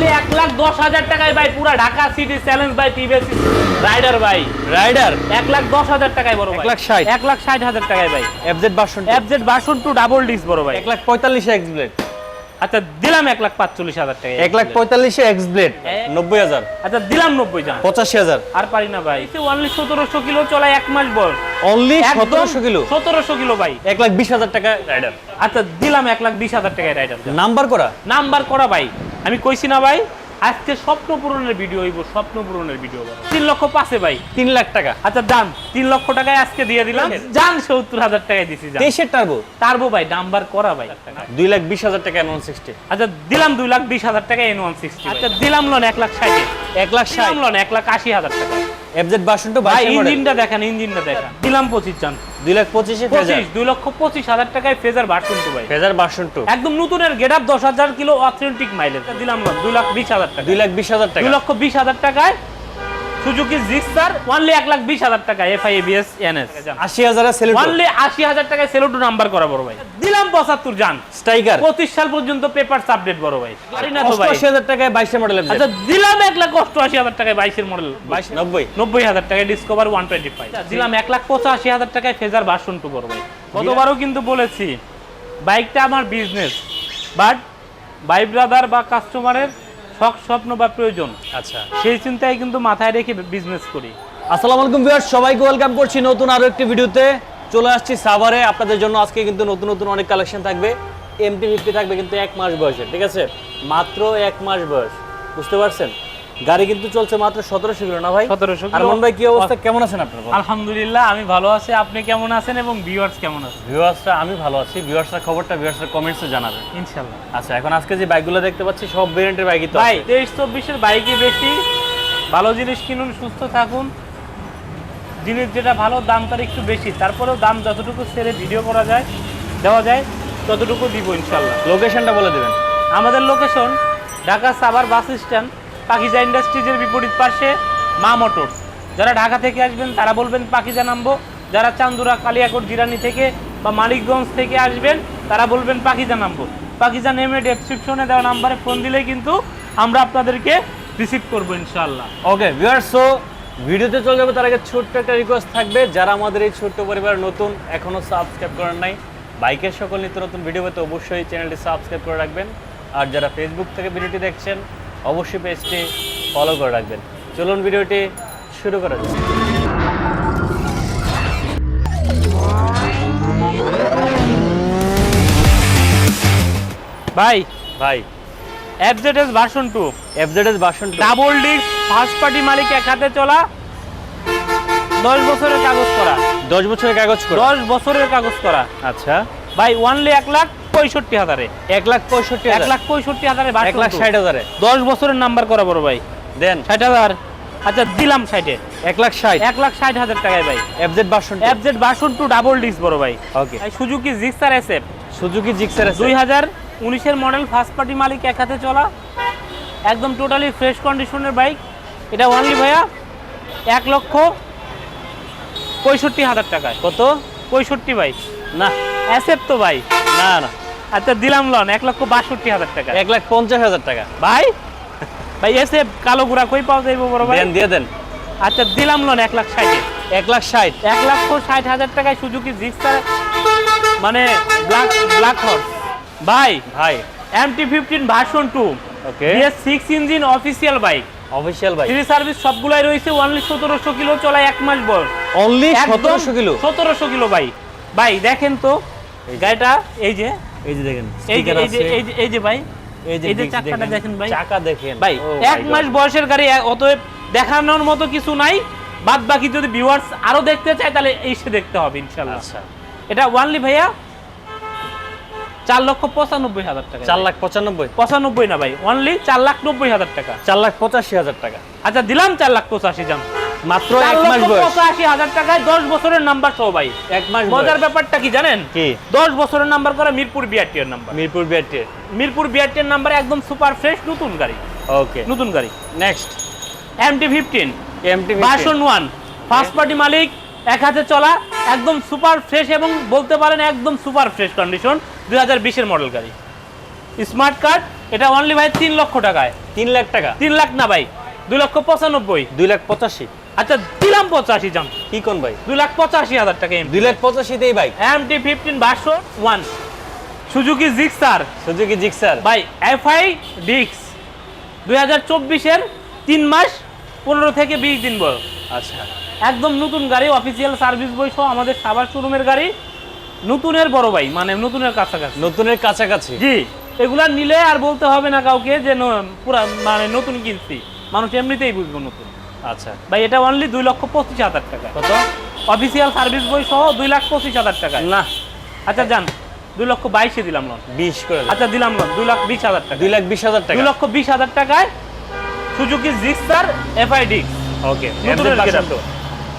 Only এক লাখ দশ হাজার টাকায় ভাই পুরা Dhaka city challenge by TVS Raider ভাই। রাইডার এক লাখ দশ হাজার টাকায় বড় এক লাখ ষাট। এক লাখ ষাট হাজার টাকায় ভাই। FZ version FZ version two double disc বড় ভাই। এক লাখ পঁয়তাল্লিশে এক্স ব্লেড আচ্ছা দিলাম এক লাখ পাঁচচল্লিশ হাজার টাকা এক লাখ পঁয়তাল্লিশে এক্স ব্লেড নব্বই হাজার। আচ্ছা দিলাম নব্বই জান। পঁচাশি হাজার। আর পারি না ভাই। অনলি সতেরোশো কিলো চলা এক মাস বয়স। অনলি সতেরোশো কিলো? সতেরোশো কিলো ভাই। এক লাখ বিশ হাজার টাকা রাইডার আচ্ছা দিলাম এক লাখ বিশ হাজার টাকায় রাইডার নাম্বার করা? নাম্বার করা ভাই। আমি কইছি না ভাই আজকে স্বপ্ন পূরণের ভিডিও হইব স্বপ্ন পূরণের ভিডিও তিন লক্ষ পাশে ভাই? তিন লাখ টাকা। আচ্ছা দাম। তিন লক্ষ টাকায় আজকে দিয়ে দিলাম। যান সত্তর হাজার টাকায় দিছি দেশের টার্বো টার্বো তারবো ভাই নাম্বার করা ভাই। দুই লাখ বিশ হাজার টাকা নন সিক্সটি আচ্ছা দিলাম দুই লাখ বিশ হাজার টাকা এন ওয়ান সিক্সটি আচ্ছা দিলাম লোন এক লাখ ষাট। এক লাখ ষাট লোন এক লাখ আশি হাজার টাকা এফজেড ভার্সন টু ভাই ইঞ্জিনটা দেখেন ইঞ্জিনটা দেখেন। দিলাম পঁচিশ চান। দুই লাখ পঁচিশে ফেজার। পঁচিশ দুই লক্ষ পঁচিশ হাজার টাকায় ফেজার ভার্সন টু ভাই। ফেজার ভার্সন টু একদম নতুনের গেট আপ দশ হাজার কিলো অথেন্টিক মাইলেজ দিলাম দুই লাখ বিশ হাজার টাকা দুই লাখ বিশ হাজার টাকা। দুই লক্ষ বিশ হাজার টাকায় সুজুকি জিক্সার ওয়ানলি এক লাখ বিশ হাজার টাকা এফআই এবিএস এনএস আশি হাজারে ওয়ানলি আশি হাজার টাকায় সেলোটু নাম্বার করা বড় ভাই। দিলাম পঁচাত্তর জান। স্ট্রাইকার পঁচিশ সাল পর্যন্ত পেপার আপডেট বড় ভাই। অষ্টআশি হাজার টাকায় বাইশে মডেল আচ্ছা দিলাম এক লাখ অষ্টআশি হাজার টাকায় বাইশের মডেল বাইশ নব্বই। নব্বই হাজার টাকায় ডিসকভার ওয়ান টোয়েন্টি ফাইভ দিলাম এক লাখ পঁচাশি হাজার টাকায় ফেজার ভার্সন টু বড় ভাই। গতবারও কিন্তু বলেছি বাইকটা আমার বিজনেস বাট বাই ব্রাদার বা কাস্টমারের শখ স্বপ্ন বা প্রয়োজন আচ্ছা। সেই চিন্তায় কিন্তু মাথায় রেখে বিজনেস করি। আসসালামু আলাইকুম ভিউয়ার্স সবাইকে ওয়েলকাম করছি নতুন আরও একটি ভিডিওতে। চলে আসছি সাভারে আপনাদের জন্য আজকে কিন্তু নতুন নতুন অনেক কালেকশন থাকবে। এমটি ফিফটি থাকবে কিন্তু এক মাস বয়সে ঠিক আছে? মাত্র এক মাস বয়স বুঝতে পারছেন? গাড়ি কিন্তু চলছে মাত্র সতেরোশো কিলো না ভাই? সতেরোশো আরমান ভাই কি অবস্থা? কেমন আছেন আপনার আলহামদুলিল্লাহ আমি ভালো আছি। আপনি কেমন আছেন এবং ভিউয়ার্স কেমন আছেন? ভিউয়ার্সরা আমি ভালো আছি। ভিউয়ার্সরা খবরটা ভিউয়ার্সরা কমেন্টসে জানাবেন। ইনশাল্লাহ আচ্ছা এখন আজকে যে বাইকগুলো দেখতে পাচ্ছি সব ভেরিয়েন্টের বাইকই তো ভাই তেইশ চব্বিশের বাইকই বেশি। ভালো জিনিস কিনুন সুস্থ থাকুন। জিনিস যেটা ভালো দাম তার একটু বেশি। তারপরেও দাম যতটুকু সেরে ভিডিও করা যায় দেওয়া যায় ততটুকু দিব ইনশাল্লাহ লোকেশনটা বলে দেবেন। আমাদের location Dhaka Savar bus stand Pakiza ইন্ডাস্ট্রিজের বিপরীত পাশে মা মোটরস। যারা ঢাকা থেকে আসবেন, তারা বলবেন পাখিজা নামবো। যারা চান্দুরা, কালিয়াকোট, জিরানি থেকে বা মানিকগঞ্জ থেকে আসবেন, তারা বলবেন পাখিজা নামবো। পাখিজা নেমে ডেসক্রিপশনে দেওয়া নাম্বারে ফোন দিলেই কিন্তু আমরা আপনাদেরকে রিসিভ করব ইনশাল্লাহ ওকে ভিউয়ার্স সো ভিডিওতে চলে যাবে, তার আগে ছোট্ট একটা রিকোয়েস্ট থাকবে। যারা আমাদের এই ছোট্ট পরিবার নতুন এখনও সাবস্ক্রাইব করেন নাই বাইকের সকল নিত্য নতুন ভিডিও পেতে অবশ্যই চ্যানেলটি সাবস্ক্রাইব করে রাখবেন। আর যারা ফেসবুক থেকে ভিডিওটি দেখছেন অবশ্যই পেজটি ফলো করে রাখবেন। চলুন ভিডিওটি শুরু করা যাক। ভাই ভাই। FZS version two FZS version double disc first party মালিক এক হাতে চলা দশ বছরের কাগজ করা। দশ বছরের কাগজ করা। দশ বছরের কাগজ করা। আচ্ছা। ভাই ওয়ানলি এক লাখ পঁয়ষট্টি হাজারে। এক লাখ পঁয়ষট্টি এক লাখ পঁয়ষট্টি হাজারে এক লাখ ষাট হাজারে। দশ বছরের নাম্বার করা বড় ভাই। দেন। ষাট হাজার। আচ্ছা দিলাম ষাটে। এক লাখ ষাট। এক লাখ ষাট হাজার টাকায় ভাই। FZ version FZ version two double disc বড় ভাই। Okay Suzuki Gixxer SF Suzuki Gixxer আছে দুই হাজার উনিশের মডেল ফার্স্ট পার্টি মালিক এক হাতে চলা। একদম টোটালি ফ্রেশ কন্ডিশনের বাইক এটা ওনলি ভাইয়া এক লক্ষ পঁয়ষট্টি হাজার টাকায়। কত? পঁয়ষট্টি বাইক না। অ্যাসেপ্ট তো ভাই। না না। আচ্ছা দিলাম লন এক লক্ষ বাষট্টি হাজার টাকা। এক লাখ পঞ্চাশ হাজার টাকা। ভাই? ভাই এসে কালো গুড়া কই পাওয়া যাইব বড় ভাই? দিয়ে দেন। আচ্ছা দিলাম লোন এক লাখ ষাটে। এক লাখ ষাট। এক লক্ষ ষাট হাজার টাকায় সুজুকি জিক্সার মানে ব্ল্যাক ব্ল্যাক হর্স ভাই ভাই। MT fifteen version two okay six engine official bike official ভাই ফ্রি সার্ভিস সবগুলাই রয়েছে অনলি সতেরোশো কিলো চলায় এক মাস বয়স। অনলি সতেরোশো কিলো? সতেরোশো কিলো ভাই ভাই দেখেন তো গাড়িটা এই যে। এই যে দেখেন এই যে এই যে এই যে ভাই। এই যে চাকাটা দেখেন ভাই। চাকা দেখেন। ভাই এক মাস বয়সের গাড়ি অতএব দেখানোর মতো কিছু নাই। বাদ বাকি যদি ভিউয়ার্স আরও দেখতে চায় তাহলে এসে দেখতে হবে আচ্ছা। এটা ওয়ানলি ভাইয়া চার লক্ষ পঁচানব্বই হাজার টাকা। চার লাখ পঁচানব্বই? পঁচানব্বই না ভাই অনলি চার লাখ নব্বই হাজার টাকা। চার লাখ পঁচাশি হাজার টাকা। আচ্ছা দিলাম চার লাখ পঁচাশি জান। মাত্র এক মাস বয়স। পঁচাশি হাজার টাকায় দশ বছরের নাম্বার সহ ভাই। এক মাস মজার ব্যাপারটা কি জানেন? কি? দশ বছরের নাম্বার করা মিরপুর বিআরটির নাম্বার। মিরপুর বিআরটি মিরপুর বিআরটির নাম্বার একদম সুপার ফ্রেশ নতুন গাড়ি। ওকে নতুন গাড়ি। Next MT fifteen MT version one first party মালিক এক হাতে চলা একদম সুপার ফ্রেশ এবং বলতে পারেন একদম সুপার ফ্রেশ কন্ডিশন দুই হাজার বিশের মডেল গাড়ি। স্মার্ট কার্ড এটা অনলি ভাই তিন লক্ষ টাকায়। তিন লাখ টাকা। তিন লাখ না ভাই দুই লক্ষ পঁচানব্বই। দুই লাখ পঁচাশি। আচ্ছা দিলাম পঁচাশি যান কি কোন ভাই? দুই লাখ পঁচাশি হাজার টাকা দুই লাখ পঁচাশিতেই bike M T fifteen বারশো one Suzuki Gixxer Suzuki Gixxer ভাই এফআই ডিক্স দুই হাজার চব্বিশের তিন মাস পনেরো থেকে বিশ দিন বয়স। আচ্ছা। একদম নতুন গাড়ি অফিসিয়াল সার্ভিস বই সহ আমাদের সাবার শোরুমের গাড়ি। নতুনের বড় ভাই মানে নতুনের কাছাকাছি। নতুনের কাছাকাছি। জি এগুলা নিলে আর বলতে হবে না কাউকে যে পুরা মানে নতুন কিনছি। মানুষ এমনিতেই বুঝব নতুন। আচ্ছা। ভাই এটা অনলি দুই লক্ষ পঁচিশ হাজার টাকা। কত? অফিসিয়াল সার্ভিস বই সহ দুই লাখ পঁচিশ হাজার টাকা। না। আচ্ছা যান। দুই লক্ষ বাইশে দিলাম লোন বিশ করে আচ্ছা দিলাম লোন দুই লাখ বিশ হাজার টাকা। দুই লাখ বিশ হাজার টাকা। দুই লক্ষ বিশ হাজার টাকায় সুজুকি জিক্সার এফআই ডিক্স ওকে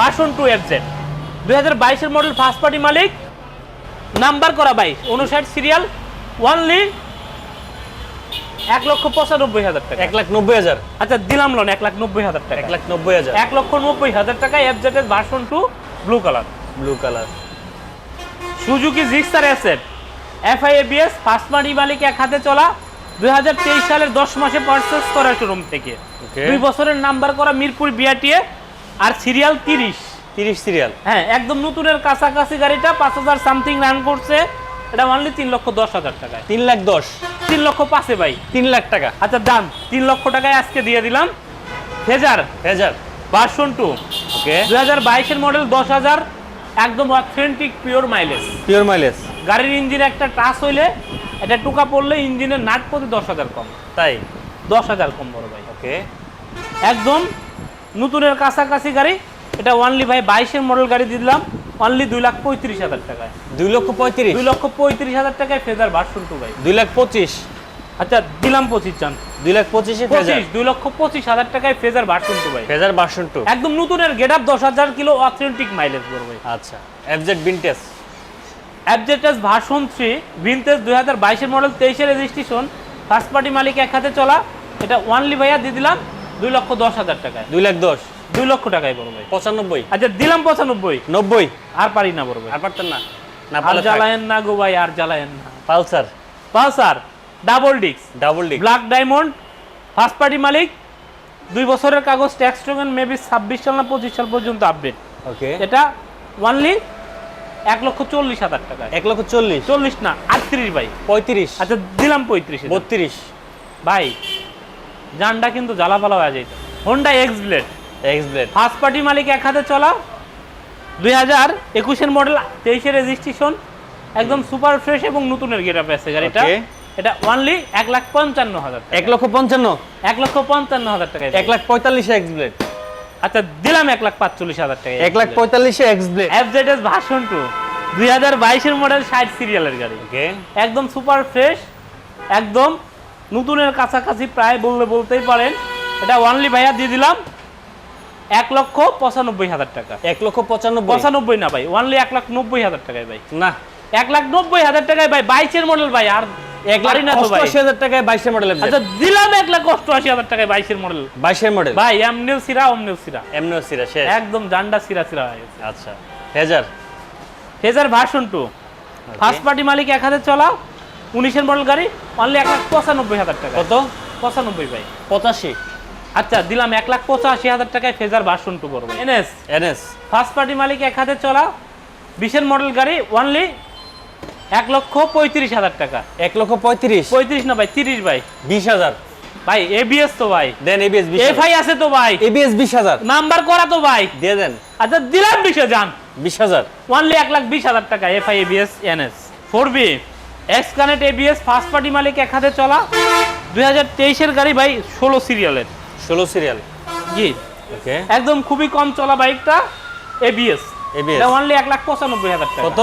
বাসন। টু এফ জেড দুই হাজার বাইশের মডেল ফার্স্ট পার্টি মালিক। নাম্বার করা বাইশ উনষাট সিরিয়াল ওয়ানলি এক লক্ষ পঁচানব্বই হাজার টাকা। এক লাখ নব্বই হাজার। আচ্ছা দিলাম লোন এক লাখ নব্বই হাজার টাকা। এক লাখ নব্বই হাজার। এক লক্ষ নব্বই হাজার টাকা এফ জেড এর version two blue colour blue colour Suzuki Gixxer asset FI ABS first party মালিক এক হাতে চলা দুই হাজার তেইশ সালের দশ মাসে পারচেস করা শোরুম থেকে। দুই বছরের নাম্বার করা মিরপুর বিআরটিএ আর সিরিয়াল তিরিশ। তিরিশ সিরিয়াল হ্যাঁ একদম নতুনের কাছাকাছি গাড়িটা পাঁচ হাজার সামথিং রান করছে। এটা অনলি তিন লক্ষ দশ হাজার টাকায়। তিন লাখ দশ। তিন লক্ষ পাঁচে ভাই। তিন লাখ টাকা। আচ্ছা দাম তিন লক্ষ টাকায় আজকে দিয়ে দিলাম। ফেজার। হাজার ভার্সন টু ওকে দুই হাজার বাইশের মডেল দশ হাজার। একদম authentic pure mileage pure mileage গাড়ির ইঞ্জিনে একটা টাচ হইলে এটা টুকা পড়লে ইঞ্জিনের নাট প্রতি দশ হাজার কম। তাই? দশ হাজার কম বড় ভাই। ওকে একদম নতুনের কাছাকাছি গাড়ি। এটা অনলি ভাই বাইশের মডেল গাড়ি দিলাম। অনলি দুই লাখ পঁয়ত্রিশ হাজার টাকায়। দুই লক্ষ পঁয়ত্রিশ? দুই লক্ষ পঁয়ত্রিশ হাজার টাকায় ফেজার ভার্সন টু ভাই। দুই লাখ পঁচিশ? আচ্ছা দিলাম পঁচিশ চান। দুই লাখ পঁচিশে পঁচিশ দুই লক্ষ পঁচিশ হাজার টাকায় ফেজার ভার্সন টু ভাই। ফেজার বাসন টু একদম নতুনের গেট আপ দশ হাজার কিলো অথেন্টিক মাইলেজ বড় ভাই। আচ্ছা এফজেড বিনটেস অ্যাবজেটাস ভার্সন থ্রি ভিনতেজ দুই হাজার বাইশের মডেল তেইশের রেজিস্ট্রেশন ফার্স্ট পার্টি মালিক এক হাতে চলা। এটা ওয়ানলি ভাইয়া দিয়ে দিলাম দুই লক্ষ দশ হাজার টাকায়। দুই লাখ দশ? দুই লক্ষ টাকায় বড় ভাই। পঁচানব্বই। আচ্ছা দিলাম পঁচানব্বই। নব্বই। আর পারি না বড় ভাই। আর পারতেন না। না আর জ্বালায়েন না গো ভাই আর জ্বালায়েন না। পালসার। পালসার ডাবল ডিক্স double disc black diamond first party মালিক। দুই বছরের কাগজ ট্যাক্স টোকেন মেবি ছাব্বিশ সাল না পঁচিশ সাল পর্যন্ত আপডেট ওকে এটা ওয়ানলি এক লক্ষ চল্লিশ হাজার টাকায়। এক লক্ষ চল্লিশ। চল্লিশ না আটত্রিশ ভাই। পঁয়ত্রিশ। আচ্ছা দিলাম পঁয়ত্রিশ বত্রিশ। ভাই জানটা কিন্তু জ্বালাপালা হয়ে যাইত। Honda X Blade X Blade first party মালিক এক হাতে চলা দুই হাজার একুশের মডেল তেইশের রেজিস্ট্রেশন একদম সুপার ফ্রেশ এবং নতুনের গেট আপ আছে গাড়িটা। এটা ওয়ানলি এক লাখ পঞ্চান্ন হাজার এক লক্ষ পঞ্চান্ন? এক লক্ষ পঞ্চান্ন হাজার টাকা এক লাখ পঁয়তাল্লিশে এক্স ব্লেড আচ্ছা দিলাম এক লাখ পাঁচচল্লিশ হাজার টাকা এক লাখ পঁয়তাল্লিশে X Blade FZS version two দুই হাজার বাইশের মডেল ষাট সিরিয়ালের গাড়ি। একদম সুপার ফ্রেশ একদম নতুনের কাছাকাছি প্রায় বললে বলতেই পারেন। এটা ওয়ানলি ভাইয়া দিয়ে দিলাম। এক লক্ষ পঁচানব্বই হাজার টাকা। এক লক্ষ পঁচানব্বই? পঁচানব্বই না ভাই ওয়ানলি এক লাখ নব্বই হাজার টাকায় ভাই। না। এক লাখ নব্বই হাজার টাকায় ভাই বাইশের মডেল ভাই আর এক লাখ পারি না তো ভাই। অষ্টআশি হাজার টাকায় বাইশের মডেল আচ্ছা দিলাম এক লাখ অষ্টআশি হাজার টাকায় বাইশের মডেল বাইশের মডেল ভাই এমনিও সিরা অমনিও সিরা। সিরা শেষ। একদম জান্ডা সিরা সিরা হয়ে গেছে। আচ্ছা Fazer? Fazer version two first party মালিক এক হাজার চলা উনিশের মডেল গাড়ি অনলি এক লাখ পঁচানব্বই হাজার টাকা কত? পঁচানব্বই ভাই। পঁচাশি। আচ্ছা দিলাম এক লাখ পঁচাশি হাজার টাকায় ফেজার ভার্সন টু করব। এনএস। এনএস। ফার্স্ট পার্টি মালিক এক হাতে চলা বিশের মডেল গাড়ি অনলি এক লক্ষ পঁয়ত্রিশ হাজার টাকা। এক লক্ষ পঁয়ত্রিশ? পঁয়ত্রিশ না ভাই তিরিশ ভাই। বিশ হাজার। ভাই এবিএস তো ভাই। দেন এবিএস বিশ এফআই আছে তো ভাই। এবিএস বিশ হাজার। নাম্বার করা তো ভাই। দিয়ে দেন। আচ্ছা দিলাম বিশে যান। বিশ হাজার। অনলি এক লাখ বিশ হাজার টাকা FI ABS NS four B X connect ABS first party মালিক এক হাতে চলা। দুই হাজার তেইশের গাড়ি ভাই ষোলো সিরিয়ালের ষোলো সিরিয়াল জি। ওকে একদম খুবই কম চলা বাইকটা এবিএস এটা অনলি এক লাখ পঁচানব্বই হাজার টাকা। কত?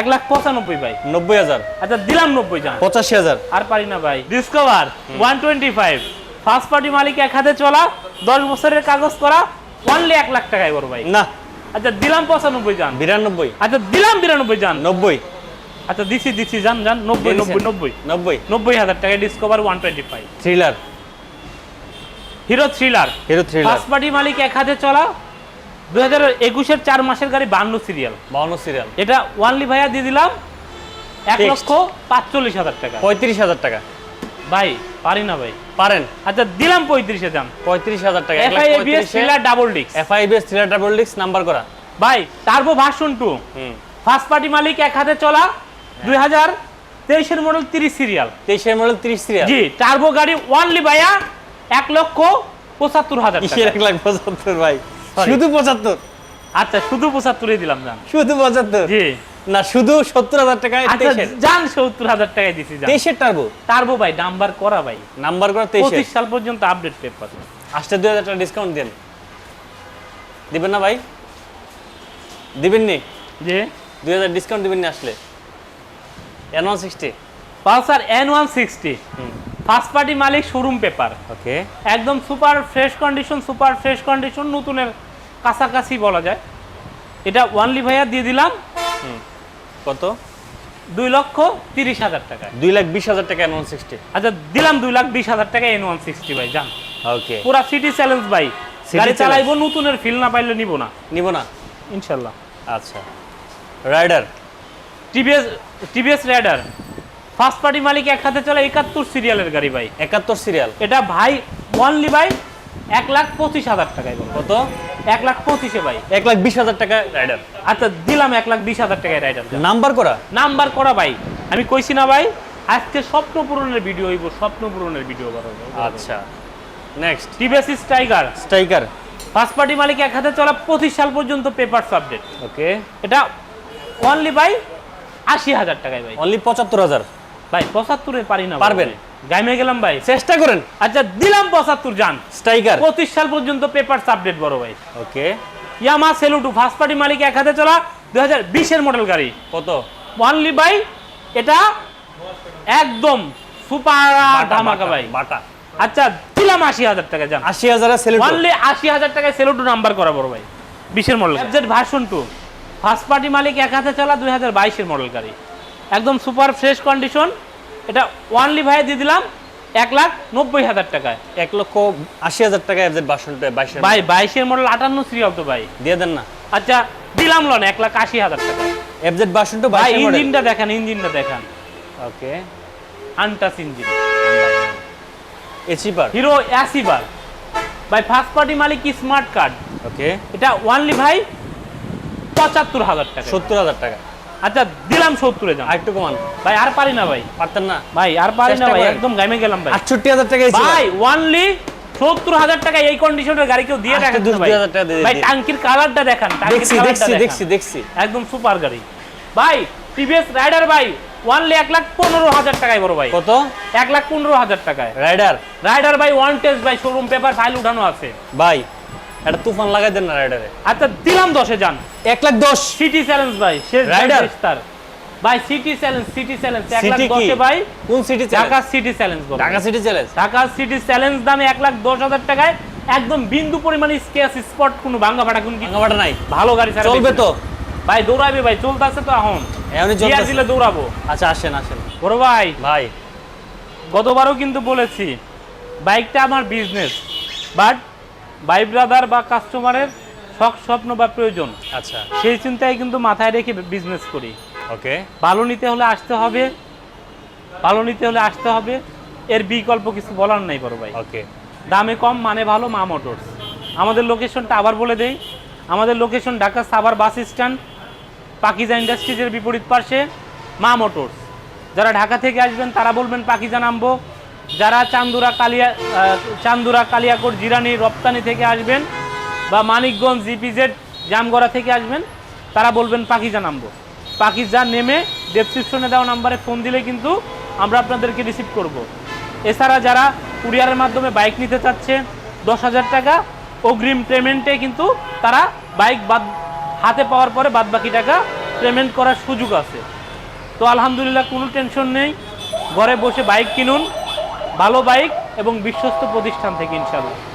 এক লাখ পঁচানব্বই ভাই। নব্বই হাজার। আচ্ছা দিলাম নব্বই যান পঁচাশি হাজার। আর পারি না ভাই। Discover one twenty five first party মালিক এক হাতে চলা দশ বছরের কাগজ করা অনলি এক লাখ টাকায় বড় ভাই না। আচ্ছা দিলাম পঁচানব্বই যান বিরানব্বই। আচ্ছা দিলাম বিরানব্বই যান নব্বই। আচ্ছা দিছি দিছি যান যান নব্বই নব্বই? নব্বই। নব্বই। নব্বই হাজার টাকায় Discover one twenty five Thriller Hero Thriller. Hero Thriller. First party মালিক এক হাতে চলা দুই হাজার একুশের চার মাসের গাড়ি বান্ন সিরিয়াল বান্ন সিরিয়াল এটা ওয়ানলি ভাইয়া দিয়ে দিলাম এক Fixed. লক্ষ পাঁচচল্লিশ হাজার টাকা। পঁয়ত্রিশ হাজার টাকা। ভাই পারি না ভাই। পারেন। আচ্ছা দিলাম পঁয়ত্রিশে দাম। পঁয়ত্রিশ হাজার টাকা FI ABS Thriller double disc FI ABS Thriller double ডিক্স নাম্বার করা। ভাই Turbo version two hmm. First party মালিক এক হাতে চলা দুই হাজার তেইশের মডেল তিরিশ সিরিয়াল তেইশের মডেল তিরিশ সিরিয়াল জি টার্বো গাড়ি ওয়ানলি ভাইয়া এক লক্ষ পঁচাত্তর হাজার এক লাখ পঁচাত্তর ভাই। শুধু পঁচাত্তর। আচ্ছা শুধু পঁচাত্তরে দিলাম জান। শুধু পঁচাত্তর? জি। না শুধু সত্তর হাজার টাকায় আচ্ছা জান সত্তর হাজার টাকায় দিছি তেইশের টার্বো? টার্বো ভাই নাম্বার করা ভাই। নাম্বার করা পঁচিশ সাল পর্যন্ত আপডেট পেপার। আসতে দুই হাজার টাকা ডিসকাউন্ট দেন। দিবেন না ভাই? দিবেন নি যে দুই হাজার ডিসকাউন্ট দিবেন নি আসলে। N one sixty Pulsar N one sixty first party মালিক শোরুম পেপার ওকে একদম super fresh condition super fresh condition নতুনের কাছাকাছি বলা যায়। এটা ওয়ানলি ভাইয়া দিয়ে দিলাম। কত? দুই লক্ষ তিরিশ হাজার টাকা দুই লাখ বিশ হাজার টাকা এন ওয়ান সিক্সটি আচ্ছা দিলাম দুই লাখ বিশ হাজার টাকা এন ওয়ান সিক্সটি ভাই যান। ওকে পুরা সিটি চ্যালেঞ্জ ভাই। গাড়ি চালাইবো নতুনের ফিল না পাইলে নিব না। নিব না। ইনশাল্লাহ। আচ্ছা। Raider TVS TVS Raider first party মালিক এক হাতে চলে একাত্তর সিরিয়ালের গাড়ি ভাই। একাত্তর সিরিয়াল? এটা ভাই ওয়ানলি ভাই এক লাখ পঁচিশ হাজার টাকায় কত? এক লাখ পঁচিশে ভাই। এক লাখ বিশ হাজার টাকা রাইডার আচ্ছা দিলাম এক লাখ বিশ হাজার টাকায় রাইডার নাম্বার করা? নাম্বার করা ভাই। আমি কইছি না ভাই আজকে স্বপ্ন পূরণের ভিডিও হইব স্বপ্ন পূরণের ভিডিও করা আচ্ছা next TVS Tiger Striker first party মালিক এক হাতে চলা পঁচিশ সাল পর্যন্ত পেপার আপডেট ওকে এটা অনলি ভাই আশি হাজার টাকায় ভাই। অনলি পঁচাত্তর হাজার। ভাই পঁচাত্তরে পারি না পারবেন? গাইমে গেলাম ভাই। চেষ্টা করেন। আচ্ছা দিলাম পঁচাত্তর যান। স্ট্রাইকার। পঁচিশ সাল পর্যন্ত পেপার আপডেট বড় ভাই। ওকে। ইয়ামা সেলুটু ফার্স্ট পার্টি মালিক এক হাতে চলা দুই হাজার বিশের মডেল গাড়ি। কত? ওয়ানলি ভাই এটা একদম সুপার ধামাকা ভাই। বাটা। আচ্ছা দিলাম আশি হাজার টাকা যান। আশি হাজারে ওয়ানলি আশি হাজার টাকায় সেলুটু নাম্বার করা বড় ভাই। বিশের model version two first party মালিক এক হাতে চলা দুই হাজার বাইশের মডেল গাড়ি। একদম সুপার ফ্রেশ কন্ডিশন। এটা ওয়ানলি ভাই দিয়ে দিলাম এক লাখ নব্বই হাজার টাকায়। এক লক্ষ আশি হাজার টাকা এফজেড বাসনটা বাইশের ভাই বাইশের মডেল আটান্ন শ্রী তো ভাই। দিয়ে দেন না। আচ্ছা দিলাম লন এক লাখ আশি হাজার টাকা। এফজেড বাসনটা ভাই বাইশের মডেল ইঞ্জিনটা দেখান ইঞ্জিনটা দেখান। ওকে। আনটাস ইঞ্জিন। এচিপার হিরো এসি অ্যাসিবার ভাই ফার্স্ট পার্টি মালিক স্মার্ট কার্ড ওকে। এটা ওয়ানলি ভাই পঁচাত্তর হাজার টাকা। সত্তর হাজার টাকা। আচ্ছা দিলাম সত্তরে যান আরেকটু কমান। ভাই আর পারি না ভাই। পারতেন না। ভাই আর পারি না ভাই একদম গাইমে গেলাম ভাই। আটষট্টি হাজার টাকা ভাই ওয়ানলি সত্তর হাজার টাকা এই কন্ডিশনের গাড়ি কেউ দিয়ে দেখেন ভাই। টাঙ্কির কালারটা দেখান দেখছি দেখছি দেখছি দেখছি। একদম সুপার গাড়ি। ভাই টিভিএস রাইডার ভাই ওয়ানলি এক লাখ পনেরো হাজার টাকায় বড় ভাই। কত? এক লাখ পনেরো হাজার টাকায়। রাইডার রাইডার ভাই ওয়ান টেস্ট ভাই শোরুম পেপার ফাইল উঠানো আছে। ভাই একটা তুফান লাগাই দেন না রাইডারে। আচ্ছা দিলাম দশে যান। এক লাখ দশ। সিটি চ্যালেঞ্জ ভাই শেষ Rider? তার। ভাই সিটি চ্যালেঞ্জ সিটি চ্যালেঞ্জ এক লাখ দশে ভাই কোন city Dhaka city challenge Dhaka city challenge Dhaka city challenge দামে এক লাখ দশ হাজার টাকায় একদম বিন্দু পরিমাণে স্কেচ স্পট কোনো ভাঙ্গা ফাটা কোনো ভাঙাবাটা নাই। ভালো গাড়ি চলবে তো? ভাই দৌড়াবে ভাই চলতেছে তো এখন। এমনি দিলে দৌড়াবো। আচ্ছা আসেন আসেন। বড় ভাই। ভাই। গতবারও কিন্তু বলেছি বাইকটা আমার বিজনেস বাট ভাই ব্রাদার বা কাস্টমারের শখ স্বপ্ন বা প্রয়োজন। আচ্ছা। সেই চিন্তায় কিন্তু মাথায় রেখে বিজনেস করি। ওকে। ভালো নিতে হলে আসতে হবে ভালো নিতে হলে আসতে হবে। এর বিকল্প কিছু বলার নাই বড় ভাই। ওকে। দামে কম মানে ভালো মা মোটরস আমাদের লোকেশনটা আবার বলে দেই। আমাদের location Dhaka Savar bus stand Pakiza ইন্ডাস্ট্রিজের বিপরীত পাশে মা মোটরস যারা ঢাকা থেকে আসবেন তারা বলবেন পাকিজা নামবো। যারা চান্দুরা কালিয়া চান্দুরা, কালিয়াকোট, জিরানি, রপ্তানি থেকে আসবেন বা মানিকগঞ্জ, জিপিজেড, জামগড়া থেকে আসবেন, তারা বলবেন পাকিজা নামবো। পাকিজা নেমে ডেসক্রিপশনে দেওয়া নাম্বারে ফোন দিলে কিন্তু আমরা আপনাদেরকে রিসিভ করব। এছাড়া যারা কুরিয়ারের মাধ্যমে বাইক নিতে চাচ্ছে, দশ হাজার টাকা অগ্রিম পেমেন্টে কিন্তু তারা বাইক বাদ, হাতে পাওয়ার পরে বাদ বাকি টাকা পেমেন্ট করার সুযোগ আছে। তো আলহামদুলিল্লাহ কোনো টেনশন নেই। ঘরে বসে বাইক কিনুন। ভালো বাইক এবং বিশ্বস্ত প্রতিষ্ঠান থেকে ইনশাল্লাহ